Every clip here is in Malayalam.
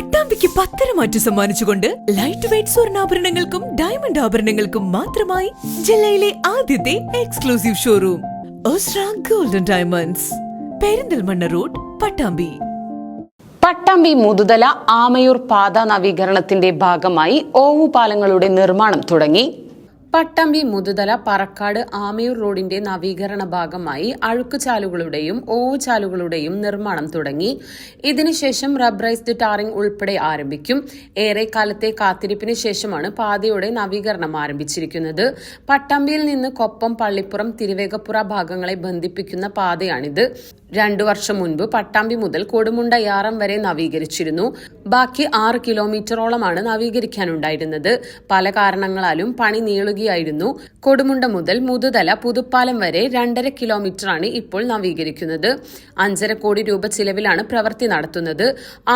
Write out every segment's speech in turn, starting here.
പട്ടാമ്പിക്ക് പത്തരമാറ്റ് സമ്മാനിച്ചുകൊണ്ട് ലൈറ്റ് വെയിറ്റ് സ്വർണാഭരണങ്ങൾക്കും ഡയമണ്ട് ആഭരണങ്ങൾക്കും മാത്രമായി ജില്ലയിലെ ആദ്യത്തെ exclusive showroom Osra golden diamonds Perinthalmanna road Pattambi. Pattambi Muthuthala Amayur പാത നവീകരണത്തിന്റെ ഭാഗമായി ഓവുപാലങ്ങളുടെ നിർമ്മാണം തുടങ്ങി. പട്ടാമ്പി മുതുതല പറക്കാട് ആമയൂർ റോഡിന്റെ നവീകരണ ഭാഗമായി അഴുക്കുചാലുകളുടെയും ഓവുചാലുകളുടെയും നിർമ്മാണം തുടങ്ങി. ഇതിനുശേഷം റബ്ബറൈസ്ഡ് ടാറിംഗ് ഉൾപ്പെടെ ആരംഭിക്കും. ഏറെ കാലത്തെ കാത്തിരിപ്പിന് ശേഷമാണ് പാതയുടെ നവീകരണം ആരംഭിച്ചിരിക്കുന്നത്. പട്ടാമ്പിയിൽ നിന്ന് കൊപ്പം പള്ളിപ്പുറം തിരുവേഗപ്പുറ ഭാഗങ്ങളെ ബന്ധിപ്പിക്കുന്ന പാതയാണിത്. രണ്ടു വർഷം മുൻപ് പട്ടാമ്പി മുതൽ കൊടുമുണ്ടയാറം വരെ നവീകരിച്ചിരുന്നു. ബാക്കി ആറ് കിലോമീറ്ററോളമാണ് നവീകരിക്കാനുണ്ടായിരുന്നത്. പല കാരണങ്ങളാലും പണി നീളുകയായിരുന്നു കൊടുമുണ്ട മുതൽ മുതുതല പുതുപ്പാലം വരെ രണ്ടര കിലോമീറ്ററാണ് ഇപ്പോൾ നവീകരിക്കുന്നത്. അഞ്ചര കോടി രൂപ ചിലവിലാണ് പ്രവൃത്തി നടത്തുന്നത്.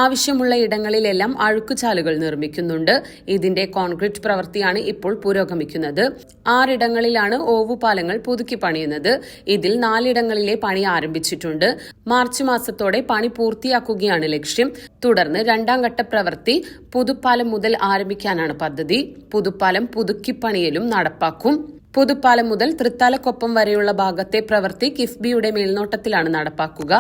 ആവശ്യമുള്ള ഇടങ്ങളിലെല്ലാം അഴുക്കുചാലുകൾ നിർമ്മിക്കുന്നുണ്ട്. ഇതിന്റെ കോൺക്രീറ്റ് പ്രവൃത്തിയാണ് ഇപ്പോൾ പുരോഗമിക്കുന്നത്. ആറിടങ്ങളിലാണ് ഓവുപാലങ്ങൾ പുതുക്കി പണിയുന്നത്. ഇതിൽ നാലിടങ്ങളിലെ പണി ആരംഭിച്ചിട്ടുണ്ട്. മാർച്ച് മാസത്തോടെ പണി പൂർത്തിയാക്കുകയാണ് ലക്ഷ്യം. തുടർന്ന് രണ്ടാം ഘട്ട പ്രവൃത്തി പുതുപ്പാലം മുതൽ ആരംഭിക്കാനാണ് പദ്ധതി. പുതുപ്പാലം പുതുക്കിപ്പണിയലും നടപ്പാക്കും. പുതുപ്പാലം മുതൽ തൃത്താലക്കൊപ്പം വരെയുള്ള ഭാഗത്തെ പ്രവൃത്തി കിഫ്ബിയുടെ മേൽനോട്ടത്തിലാണ് നടപ്പാക്കുക.